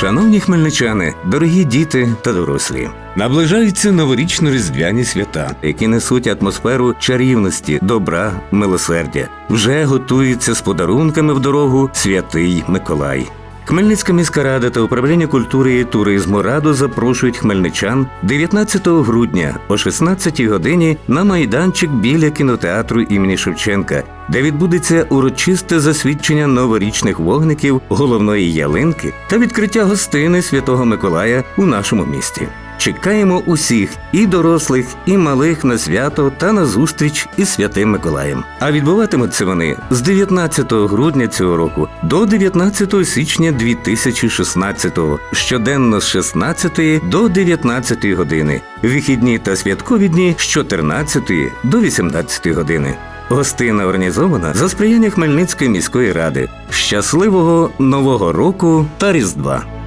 Шановні хмельничани, дорогі діти та дорослі, наближаються новорічно-різдвяні свята, які несуть атмосферу чарівності, добра, милосердя. Вже готується з подарунками в дорогу святий Миколай. Хмельницька міська рада та управління культури і туризму раду запрошують хмельничан 19 грудня о 16 годині на майданчик біля кінотеатру імені Шевченка, де відбудеться урочисте засвідчення новорічних вогників, головної ялинки та відкриття гостини Святого Миколая у нашому місті. Чекаємо усіх і дорослих, і малих на свято та на зустріч із святим Миколаєм. А відбуватимуться вони з 19 грудня цього року до 19 січня 2016 щоденно з 16 до 19 години, вихідні та святкові дні з 14 до 18 години. Гостина організована за сприяння Хмельницької міської ради. Щасливого нового року та Різдва!